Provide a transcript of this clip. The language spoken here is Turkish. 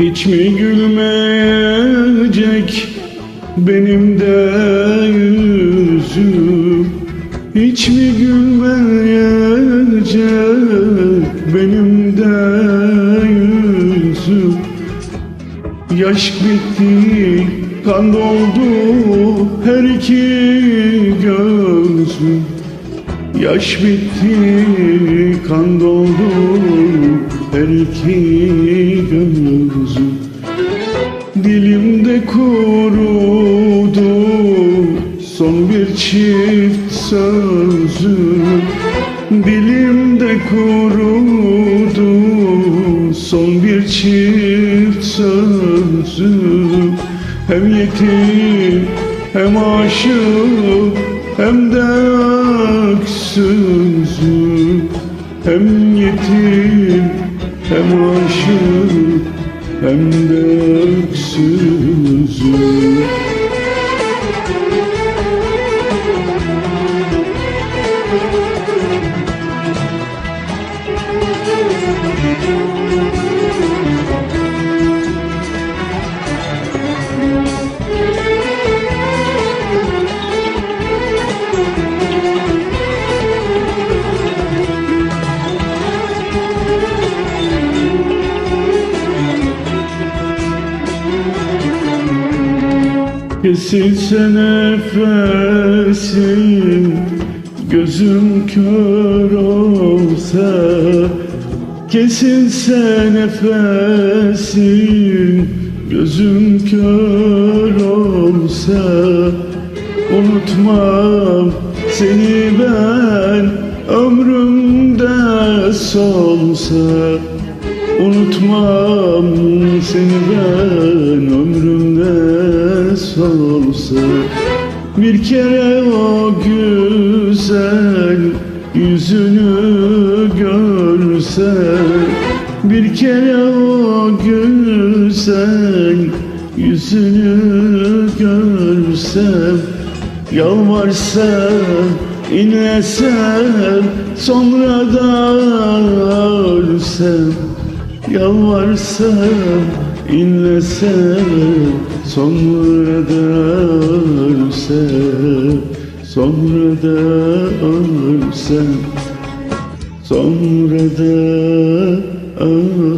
Hiç mi gülmeyecek benim de yüzüm? Hiç mi gülmeyecek benim de yüzüm? Yaş bitti, kan doldu her iki gözüm. Yaş bitti, kan doldu iki gözüm Dilimde kurudu. Son bir çift sözüm Dilimde kurudu. Son bir çift sözüm Hem yetim hem aşık hem de öksüzüm Hem yetim hem aşık hem de Kesilse nefesim Gözüm kör olsa Kesilse nefesim Gözüm kör olsa Unutmam seni ben Ömrümde solsa Unutmam seni ben ömrümde solsa Bir kere o güzel yüzünü görsem Bir kere o güzel yüzünü görsem Yalvarsam, inlesem, sonra da ölsem Yalvarsam, inlesem, sonra da ölsem Sonra da ölsem, sonra da ölsem